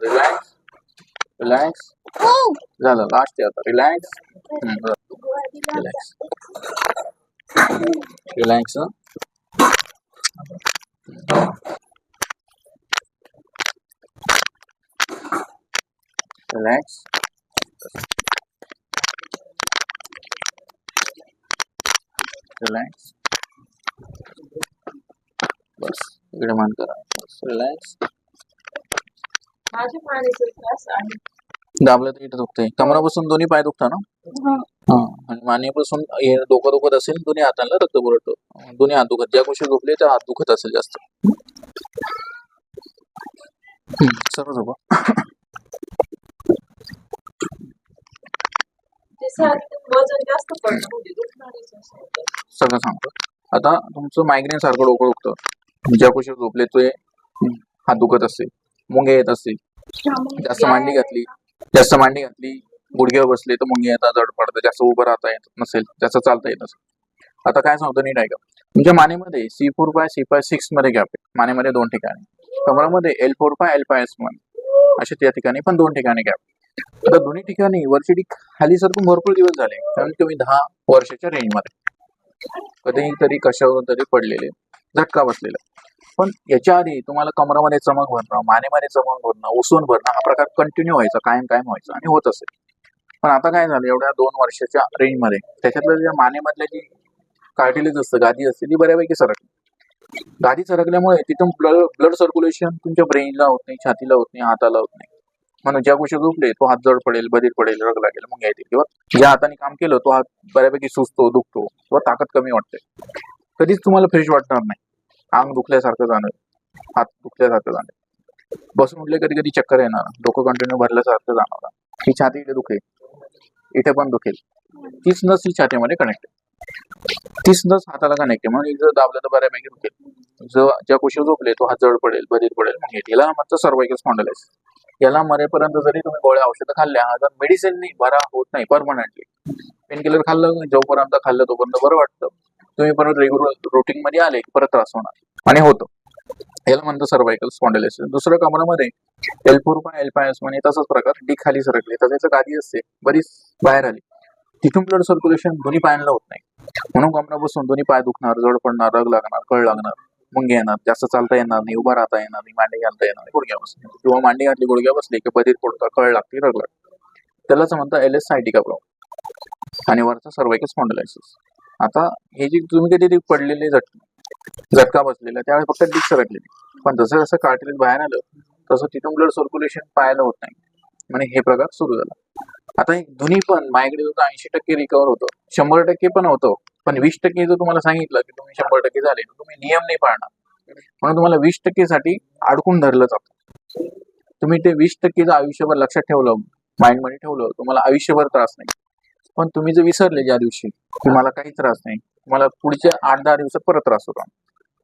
Relax relax झालं last आहे आता. Relax relax relax relax relax बस इकडे मान करा बस रिलॅक्स माझे मानेचे त्रास आहे दाबलं तर इथं दुखतंय. कमरापासून दोन्ही पाय दुखता ना? हा. आणि मानेपासून हे डोकं दुखत असेल दोन्ही हातांना रक्त पुरवतो दोन्ही हात दुखत. ज्या गोष्टी झोपले त्या हात दुखत असेल जास्त. हम्म, सर्व झोपा. ते सारखं वजन जास्त पडलं म्हणजे दुखणारच असं होतं. सगळं सांगतो. आता तुमचं मायग्रेन सारखं डोकं दुखतं. ज्या गोष्टी झोपले ते हात दुखत असतील मुंगे येत असतील. जास्त मांडी घातली. जास्त मांडी घातली. गुडघ्यावर बसले तर मुंगे येतात जड पडतं जास्त उभं राहता येत नसेल जास्त चालता येत नसेल. आता काय सांगतो नीट ऐका. तुमच्या मानेमध्ये C four five C five सिक्समध्ये gap आहे. मानेमध्ये दोन ठिकाणी. कमरामध्ये L four five L five S one अशा त्या ठिकाणी पण दोन ठिकाणी गॅप आता दोन्ही ठिकाणी वरची खाली सरकून भरपूर दिवस झाले. कारण तुम्ही दहा वर्षाच्या रेंजमध्ये कधीही तरी कशावरून तरी पडलेले. झटका बसलेला. पण याच्या आधी तुम्हाला कमरामध्ये चमक भरणं मानेमध्ये चमक भरणं उसवून भरणं हा प्रकार कंटिन्यू व्हायचा कायम कायम व्हायचा आणि होत असेल पण आता काय झालं एवढ्या दोन वर्षाच्या रेंजमध्ये त्याच्यातलं ज्या मानेमधल्या जी कार्टिलेज असतं गादी असते ती बऱ्यापैकी सरकली. गादी सरकल्यामुळे तिथून ब्लड ब्लड सर्क्युलेशन तुमच्या ब्रेनला होत नाही छातीला होत नाही हाताला होत नाही. म्हणून ज्या गोष्टी दुखले तो हात जड पडेल बधीर पडेल रग लागेल मग येते किंवा ज्या हाताने काम केलं तो हात बऱ्यापैकी सुचतो दुखतो किंवा ताकद कमी वाटते. कधीच तुम्हाला फ्रेश वाटणार नाही. अंग दुखल्यासारखं जाणं हात दुखल्यासारखं जाणं. बसून उठले कधी कधी चक्कर येणार डोकं कंटिन्यू भरल्यासारखं जाणार ही छाती इथे दुखेल. इथे पण दुखेल. तीच नस ही छातीमध्ये कनेक्ट आहे. तीच नस हाताला कनेक्ट आहे. म्हणून जर दाबलं तर बऱ्यापैकी दुखेल. जो ज्या कुशी झोपले तो हात जड पडेल बधीर पडेल मग याला म्हणतं सर्वायकल स्पॉन्डलाइस याला मरेपर्यंत जरी तुम्ही गोळ्या औषधं खाल्ल्या जर मेडिसिननी बरा होत नाही परमनंटली पेन किलर खाल्लं जोपर्यंत खाल्लं तोपर्यंत बरं वाटतं. तुम्ही परत रेग्युलर रुटीन मध्ये आले की परत त्रास होणार. आणि होतं. याला म्हणतो सर्वायकल स्पॉन्डलाइसिस दुसरं कमरामध्ये एल फोर एल म्हणे तसाच प्रकार. डी खाली सरकले. तर त्याचं गादी असते. बरीच बाहेर आली. तिथून ब्लड सर्क्युलेशन दोन्ही पायांना होत नाही. म्हणून कमरा बसून दोन्ही पाय दुखणार जड पडणार रग लागणार कळ लागणार. मुंगे येणार जास्त चालता येणार नाही उभा राहता येणार नाही मांडी घालता येणार नाही गुडघ्या बसली किंवा मांडी घातली गुडघ्या बसली की बधीर पडता कळ लागते रग लागते. त्यालाच म्हणतात एल एस सायटिका प्रॉब्लेम आणि वरचा सर्वायकल स्पॉन्डलायसिस आता हे जे तुम्ही कधी ते पडलेले झट झटका बसलेला त्यावेळेस फक्त डिक सरकलेली. पण जसं जसं कार्टिलेज बाहेर आलं तसं तिथून ब्लड सर्क्युलेशन पाहायला होत नाही. म्हणजे हे प्रकार सुरू झाला. आता एक दोन्ही पण मायग्रेन होतं ऐंशी टक्के रिकवर होतं. शंभर टक्के पण होतं. पण वीस टक्के जर तुम्हाला सांगितलं की तुम्ही शंभर टक्के झाले तुम्ही नियम नाही पाळणार. म्हणून तुम्हाला वीस टक्के साठी अडकून धरलं जातं. तुम्ही ते वीस टक्केचं आयुष्यभर लक्षात ठेवलं माइंडमध्ये ठेवलं तुम्हाला आयुष्यभर त्रास नाही. पण तुम्ही जर विसरले ज्या दिवशी की मला काही त्रास नाही तुम्हाला पुढच्या आठ दहा दिवसात परत त्रास होता.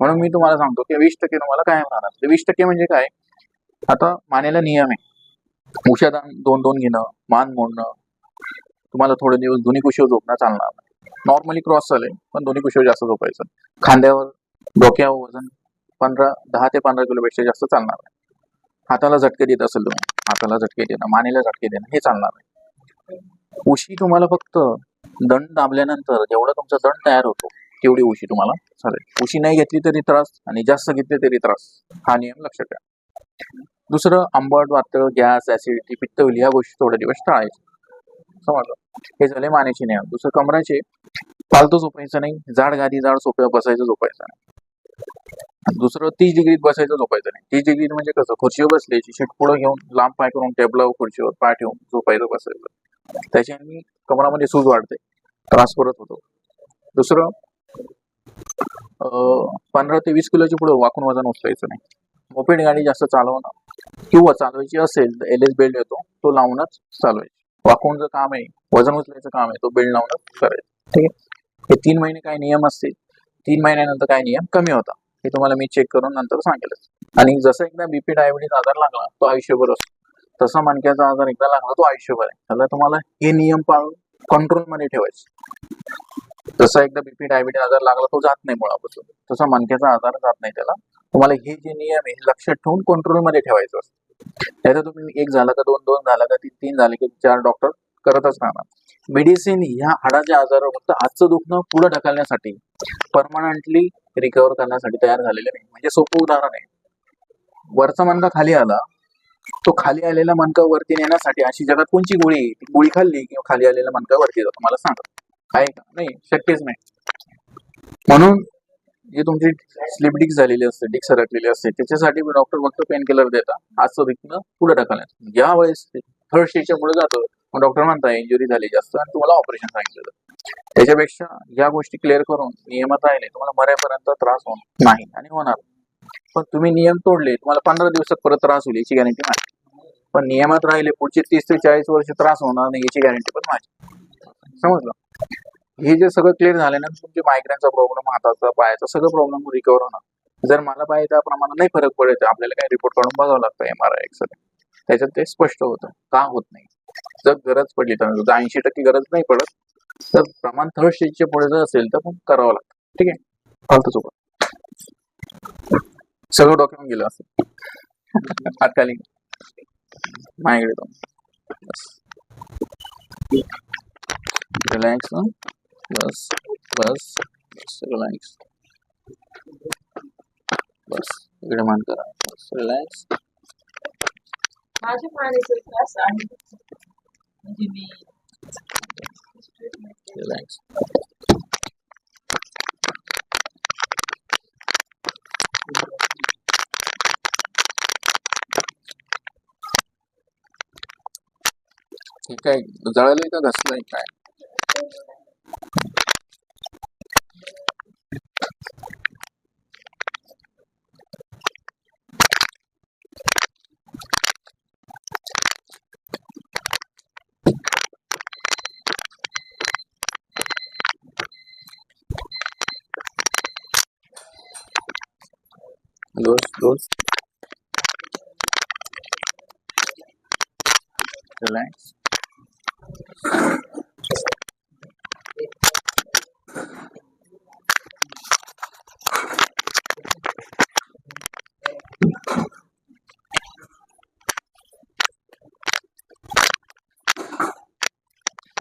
म्हणून मी तुम्हाला सांगतो की वीस टक्के तुम्हाला काय होणार म्हणजे वीस टक्के म्हणजे काय? आता मानेला नियम आहे. उषादान दोन दोन घेणं मान मोडणं तुम्हाला थोडे दिवस दोन्ही कुशीवर झोपणं चालणार नाही. नॉर्मली क्रॉस चालेल पण दोन्ही कुशीवर जास्त झोपायचं खांद्यावर डोक्यावर वजन पंधरा दहा ते पंधरा किलोपेक्षा जास्त चालणार नाही. हाताला झटके देत असेल तुम्ही हाताला झटके देणं मानेला झटके देणं हे चालणार नाही. उशी तुम्हाला फक्त दंड दाबल्यानंतर जेवढा तुमचा दंड तयार होतो तेवढी उशी तुम्हाला चालेल. उशी नाही घेतली तरी त्रास आणि जास्त घेतली तरी त्रास. हा नियम लक्षात ठेवा. दुसरं आंबट वातळ गॅस ऍसिडिटी पित्त होईल ह्या गोष्टी थोडे दिवस टाळायचे. समजलं? हे झाले मानेचे नियम. दुसरं कमराचे फालतू झोपायचं नाही जाड गादी जाड सोप्या बसायचं झोपायचं नाही. दुसरं तीस डिग्रीत बसायचं झोपायचं नाही. तीस डिग्रीत म्हणजे कसं? खुर्चीवर बसल्याची शीट घेऊन लांब पाय करून टेबलावर खुर्चीवर पाय ठेवून झोपायचं बसायचं. त्याच्याने कमरामध्ये सूज वाढते त्रास परत होतो. दुसरं पंधरा ते वीस किलोच्या पुढे वाकून वजन उचलायचं नाही. मोपेड गाडी जास्त चालवणं किंवा चालवायची असेल तर एल एस बेल्ट येतो तो लावूनच चालवायची. वाकून जर काम आहे वजन उचलायचं काम आहे तो बेल्ट लावूनच करायचं. ठीक आहे? हे तीन महिने काय नियम असतील तीन महिन्यानंतर काय नियम कमी होता हे तुम्हाला मी चेक करून नंतर सांगेलच. आणि जसं एकदा बीपी डायबिटीस आजार लागला तो आयुष्यभर असतो. तसा मणक्याचा आजार एकदा लागला तो आयुष्यभर आहे. त्याला तुम्हाला हे नियम पाळून कंट्रोलमध्ये ठेवायचे. जसा एकदा बीपी डायबिटीस आजार लागला तो जात नाही मुळापासून. तसा मणक्याचा आजार जात नाही त्याला. तुम्हाला हे जे नियम आहे हे लक्षात ठेवून कंट्रोलमध्ये ठेवायचं असतं. त्याचा तुम्ही एक झाला का दोन दोन झाला का तीन तीन झाले की चार डॉक्टर करतच राहणार. मेडिसिन ह्या हाडाच्या आजारावर फक्त आजचं दुखणं पुढे ढकलण्यासाठी परमनंटली रिकवर करण्यासाठी तयार झालेले नाही. म्हणजे सोपं उदाहरण आहे. वरचा मणका खाली आला तो खाली आलेला मणका वरती नेण्यासाठी अशी जगात कोणची गोळी आहे? ती गोळी खाल्ली किंवा खाली आलेला मणका वरती जातो मला सांगा. आहे का? नाही शक्यच नाही. म्हणून जे तुमची स्लिप डिक झालेली असते डिक्स सरकलेली असते. त्याच्यासाठी डॉक्टर फक्त पेन किलर देतात आजचं दुखणं पुढे ढकलण्यात. ज्या वेळेस थर्ड स्टेजच्या पुढे जातं. मग डॉक्टर म्हणता इंजुरी झाली जास्त आणि तुम्हाला ऑपरेशन सांगितलं त्याच्यापेक्षा या गोष्टी क्लिअर करून नियमात राहिले तुम्हाला बऱ्यापर्यंत त्रास होणार नाही आणि होणार. नाही. पण तुम्ही नियम तोडले तुम्हाला पंधरा दिवसात परत त्रास होईल याची गॅरंटी नाही. पण नियमात राहिले पुढचे तीस ते चाळीस वर्ष त्रास होणार नाही याची गॅरंटी पण माझी समजलं? हे जे सगळं क्लिअर झाल्यानंतर तुमचे मायग्रेनचा प्रॉब्लेम हाताचा पायाचा सगळं प्रॉब्लेम रिकवर होणार. जर मला पाहिजे त्याप्रमाणे नाही फरक पडत आपल्याला काही रिपोर्ट काढून बघावं लागतं एम आर आय एक्सरे त्याच्यात ते स्पष्ट होतं का होत नाही? जर गरज पडली तर ऐंशी टक्के गरज नाही पडत तर प्रमाण थर्ड स्टेजच्या पुढे जर असेल तर मग करावं लागतं. ठीक आहे? फालतू चुका सगळं डॉक्युमेंट गेलं असं हातखाली माझ्याकडे तो बस रिलॅक्स बस बस बस रिलॅक्स बस इकडे मान करा बस रिलॅक्स माझ्या पाण्याचा त्रास आहे म्हणजे मी रिलॅक्स हे काय जळालंय का घसलंय काय Los, los. Relax.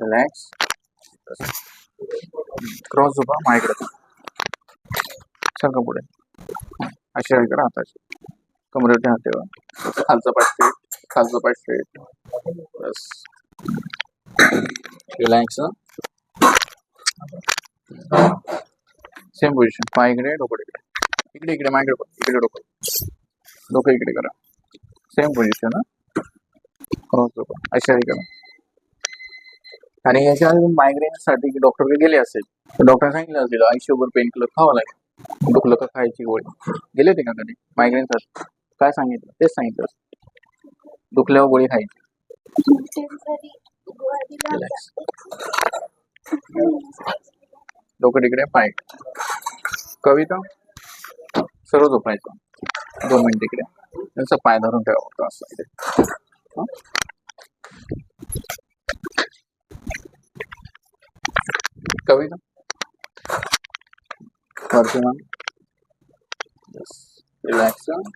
Relax cross झोपा माझ्याकडे सारखं पुढे? अशा इकडे हाताचे कमरेवरती हात ठेवा. खालचा पाठ स्ट्रेट खालचा पाठ स्ट्रेट बस. रिलॅक्स सेम पोझिशन पाय इकडे डोकं इकडे. इकडे इकडे माझ्याकडे इकडे डोकं. डोकं इकडे करा. सेम पोझिशन अशा करा आणि याच्या मायग्रेनसाठी डॉक्टरकडे गेले असेल. तर डॉक्टर सांगितलं असेल आयुष्यभर पेन किलर खावं लागेल. डोकलं का खायची गोळी. गेले ते का कधी? मायग्रेनसाठी काय सांगितलं? तेच सांगितलं असेल. दुखल्यावर गोळी खायची. डोकं पाय. कविता? सर्व झोपायचं. दोन मिनिट पाय कविता?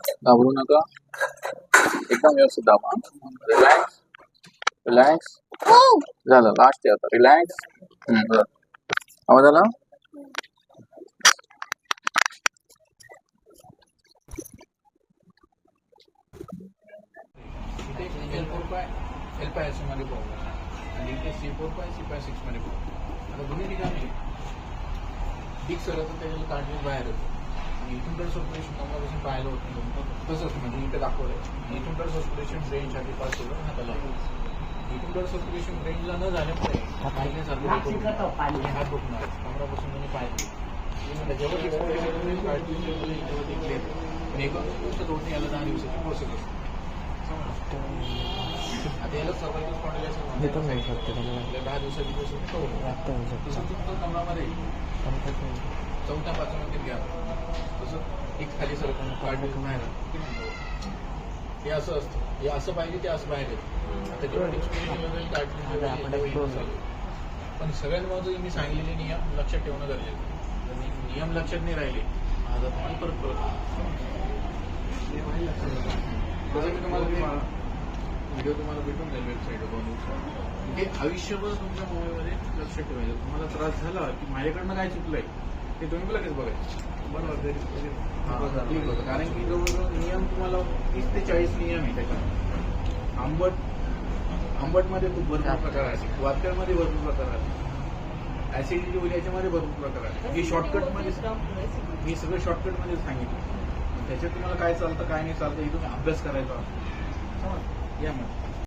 घाबरू एकदम व्यवस्थित दाबा. रिलॅक्स रिलॅक्स झालं लास्ट आहे आता रिलॅक्स आवाज आला एल फोर पाय एल पाय एसमध्ये आणि इथे सी फोर पाय सी पाय सिक्समध्ये प्रॉब्लेम आता दोन्ही ठिकाणी डिक सरत त्याच्याला बाहेर येतो इथून तर सर्क्युलेशन पाहायला होत नाही तसंच म्हणजे इथे दाखवलंय इथून तर सर्क्युलेशन रेंजसाठी पास केलं हाताला तर सर्क्युलेशन रेंजला न झाल्यामुळे पाहिजे दुखणार. कमरापासून म्हणजे पाहिजे जेव्हा एक्सपिरियन्स कार्टिलेज तेव्हा ते क्लिअर पण एका गोष्ट जोडणे याला दहा दिवसाची प्रोसेस असते. आता याला सर्वाइकल स्पॉन्डिलायसिस म्हणतात. आपल्या दहा दिवसाची प्रोसेस करून तसं तुमचं कमरामध्ये चौथ्या पाचव्या घ्या. तसं एक खाली सरकून पाठ दुखून नाही. हे असं असतं. हे असं पाहिजे ते असं बाहेर येतं आता चालू. पण सगळ्यात महत्वाचं मी सांगितलेले नियम लक्षात ठेवणं गरजेचं आहे. जर नि- नियम लक्षात नाही राहिले आता तुम्हाला परत परत मी तुम्हाला व्हिडिओ तुम्हाला भेटून जाईल वेबसाईटवर दोन दिवसात. हे आयुष्यभर तुमच्या मोबाईलमध्ये लक्षात ठेवायचं. तुम्हाला त्रास झाला की माझ्याकडनं काय चुकलंय ते तुम्ही लगेच बघायचं. क्लिक होतं. कारण की जवळजवळ नियम तुम्हाला तीस ते चाळीस नियम आहे त्याच्यात. आंबट आंबटमध्ये खूप भरपूर प्रकार आहेत. वातकरमध्ये भरपूर प्रकार आहेत. ऍसिडिटी होईल याच्यामध्ये भरपूर प्रकार आहेत. हे शॉर्टकटमध्ये मी सगळं शॉर्टकटमध्ये सांगितलं. त्याच्यात तुम्हाला काय चालतं काय नाही चालतं हे तुम्ही अभ्यास करायचा. या मग.